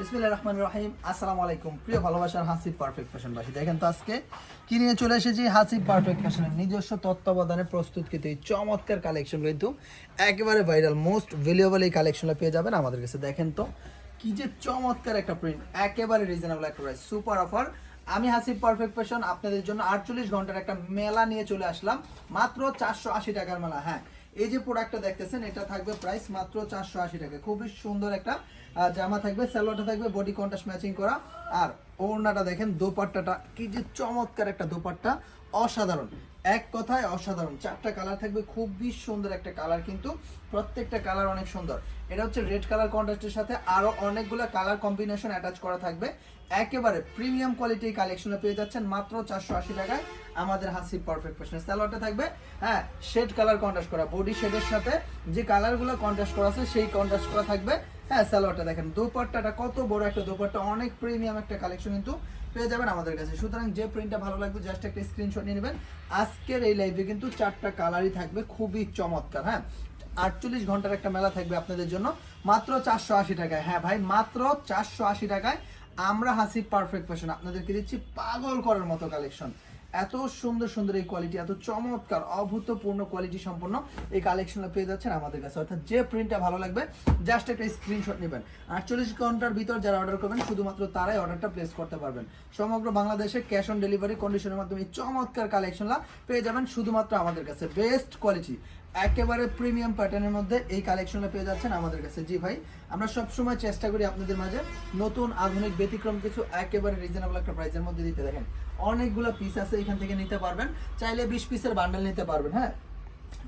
বিসমিল্লাহির রহমানির রহিম। আসসালামু আলাইকুম। প্রিয় ভালোবাসার হাসিব পারফেক্ট ফ্যাশনবাসী দেখেন তো আজকে কি নিয়ে চলে এসেছি? হাসিব পারফেক্ট ফ্যাশনের নিজস্ব তত্ত্বাবধানে প্রস্তুতকৃত এই চমৎকার কালেকশন কিন্তু একেবারে ভাইরাল মোস্ট ভ্যালুয়েবল এই কালেকশনটা পেয়ে যাবেন আমাদের কাছে। দেখেন তো কি যে চমৎকার একটা প্রিন্ট একেবারে রিজনেবল একটা প্রাইস সুপার অফার আমি হাসিব পারফেক্ট ফ্যাশন আপনাদের জন্য আটচল্লিশ ঘণ্টার একটা মেলা নিয়ে চলে আসলাম। মাত্র চারশো আশি টাকার মেলা হ্যাঁ। এই যে প্রোডাক্টটা দেখতেছেন, এটা থাকবে প্রাইস মাত্র চারশো আশি টাকা। খুবই সুন্দর একটা জামা থাকবে স্যালোয়ারটা থাকবে বডি কন্ট্রাস্ট ম্যাচিং করা। আর ওড়নাটা দেখেন, দোপাট্টাটা, কি যে চমৎকার একটা দোপাট্টা, অসাধারণ। এক কথায় অসাধারণ। চারটা কালার থাকবে, খুবই সুন্দর একটা কালার কিন্তু প্রত্যেকটা কালার অনেক সুন্দর। এটা হচ্ছে রেড কালার কন্ট্রাস্টের সাথে আরও অনেকগুলো কালার কম্বিনেশন অ্যাটাচ করা থাকবে। একেবারে প্রিমিয়াম কোয়ালিটির কালেকশনে পেয়ে যাচ্ছেন মাত্র চারশো আশি টাকায় আমাদের হাসি পারফেক্ট ফ্যাশনের স্যালোয়ারটা থাকবে। হ্যাঁ শেড কালার কন্ট্রাস্ট করা বডি শেডের সাথে যে কালারগুলো কন্ট্রাস্ট করা আছে সেই কন্ট্রাস্ট করা থাকবে। হ্যাঁ স্যালোয়ারটা দেখেন, দোপাট্টাটা কত বড় একটা দোপাট্টা, অনেক প্রিমিয়াম একটা কালেকশন কিন্তু পেয়ে যাবেন আমাদের কাছে। সুতরাং যে প্রিন্টটা ভালো লাগবে জাস্ট একটা স্ক্রিনশট নিয়ে নেবেন। আজকের এই লাইভে কিন্তু চারটা কালারই থাকবে, খুবই চমৎকার হ্যাঁ? আটচল্লিশ ঘণ্টার একটা মেলা থাকবে আপনাদের জন্য, মাত্র চারশো আশি টাকায়। হ্যাঁ ভাই, মাত্র চারশো আশি টাকায় আমরা হাসি পারফেক্ট ফ্যাশন আপনাদেরকে দিচ্ছি পাগল করার মতো কালেকশন এত সুন্দর সুন্দর এই কোয়ালিটি এত চমৎকার, অভূতপূর্ণ কোয়ালিটি সম্পন্ন এই কালেকশনটা পেয়ে যাচ্ছেন আমাদের কাছে। অর্থাৎ যে প্রিন্টটা ভালো লাগবে জাস্ট একটা স্ক্রিনশট নেবেন। আটচল্লিশ ঘণ্টার ভিতর যারা অর্ডার করবেন, শুধুমাত্র তারাই অর্ডারটা প্লেস করতে পারবেন। সমগ্র বাংলাদেশে ক্যাশ অন ডেলিভারি কন্ডিশনের মাধ্যমে চমৎকার কালেকশনটা পেয়ে যাবেন শুধুমাত্র আমাদের কাছে। বেস্ট কোয়ালিটি একেবারে প্রিমিয়াম প্যাটার্নের মধ্যে এই কালেকশনটা পেয়ে যাচ্ছেন আমাদের কাছে। জি ভাই, আমরা সবসময় চেষ্টা করি আপনাদের মাঝে নতুন আধুনিক ব্যতিক্রম কিছু একেবারে রিজনেবল একটা প্রাইসের মধ্যে দিতে। দেখেন, অনেকগুলো পিস আছে, এখান থেকে নিতে পারবেন। চাইলে বিশ পিসের বান্ডেল নিতে পারবেন হ্যাঁ?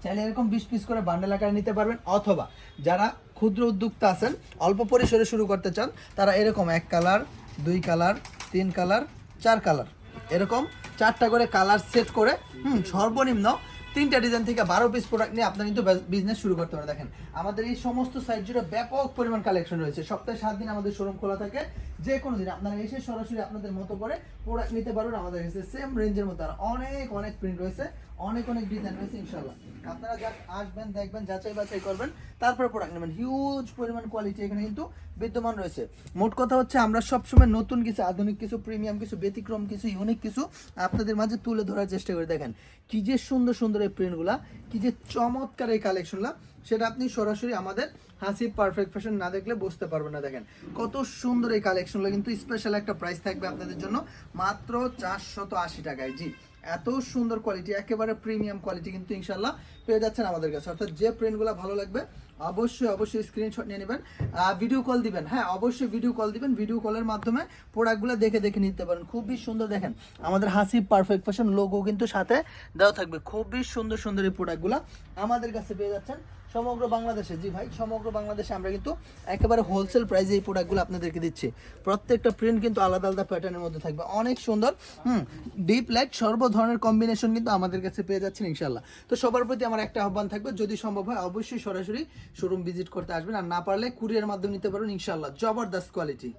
চাইলে এরকম বিশ পিস করে বান্ডেল আকারে নিতে পারবেন। অথবা যারা ক্ষুদ্র উদ্যোক্তা আছেন, অল্প পরিসরে শুরু করতে চান, তারা এরকম এক কালার দুই কালার তিন কালার চার কালার এরকম চারটা করে কালার সেট করে, হুম, সর্বনিম্ন তিনটা ডিজাইন থেকে বারো পিস প্রোডাক্ট নিয়ে আপনারা কিন্তু বিজনেস শুরু করতে পারেন। দেখেন, আমাদের এই সমস্ত সাইট জুড়ে ব্যাপক পরিমাণ কালেকশন রয়েছে। সপ্তাহে সাত দিন আমাদের শোরুম খোলা থাকে। যে কোনো দিন আপনারা এসে সরাসরি আপনাদের মতো করে প্রোডাক্ট নিতে পারবেন আমাদের কাছে সেম রেঞ্জের মতো। আর অনেক অনেক প্রিন্ট রয়েছে, অনেক অনেক ডিজাইন রয়েছে ইনশাল্লাহ আপনারা যা আসবেন, দেখবেন, যাচাই বাছাই করবেন, তারপরে প্রোডাক্ট নেবেন। হিউজ পরিমাণ কোয়ালিটি এখানে কিন্তু বিদ্যমান রয়েছে। মোট কথা হচ্ছে আমরা সবসময় নতুন কিছু, আধুনিক কিছু প্রিমিয়াম কিছু, ব্যতিক্রম কিছু ইউনিক কিছু আপনাদের মাঝে তুলে ধরার চেষ্টা করে। দেখেন, কি যে সুন্দর সুন্দর এই প্রিন্টগুলা কি যে চমৎকার এই কালেকশনগুলা সেটা আপনি সরাসরি আমাদের হাসি পারফেক্ট ফ্যাশন না দেখলে বুঝতে পারবেন না দেখেন। কত সুন্দর এই কালেকশনগুলো কিন্তু স্পেশাল একটা প্রাইস থাকবে আপনাদের জন্য মাত্র চারশত আশি টাকায়। জি, এত সুন্দর কোয়ালিটি একেবারে প্রিমিয়াম কোয়ালিটি কিন্তু ইনশাল্লাহ পেয়ে যাচ্ছেন আমাদের কাছে। অর্থাৎ যে প্রিন্টগুলো ভালো লাগবে অবশ্যই অবশ্যই স্ক্রিনশট নিয়ে নেবেন। ভিডিও কল দিবেন হ্যাঁ অবশ্যই ভিডিও কল দিবেন। ভিডিও কলের মাধ্যমে প্রোডাক্টগুলো দেখে দেখে নিতে পারেন। খুবই সুন্দর, দেখেন, আমাদের হাসি পারফেক্ট ফ্যাশন লোগো কিন্তু সাথে দেওয়া থাকবে। খুবই সুন্দর সুন্দর এই প্রোডাক্টগুলো আমাদের কাছে পেয়ে যাচ্ছেন। সমগ্র বাংলাদেশে, জি ভাই, সমগ্র বাংলাদেশে আমরা কিন্তু একেবারে হোলসেল প্রাইসে এই প্রোডাক্টগুলো আপনাদেরকে দিচ্ছি। প্রত্যেকটা প্রিন্ট কিন্তু আলাদা আলাদা প্যাটার্নের মধ্যে থাকবে। অনেক সুন্দর, হুম ডিপ লাইট সর্ব ধরনের কম্বিনেশন কিন্তু আমাদের কাছে পেয়ে যাচ্ছেন ইনশাল্লাহ তো সবার প্রতি আমার একটা আহ্বান থাকবে, যদি সম্ভব হয় অবশ্যই সরাসরি শোরুম ভিজিট করতে আসবেন। আর না পারলে কুরিয়ার মাধ্যমে নিতে পারবেন ইনশাল্লাহ জবরদস্ত কোয়ালিটি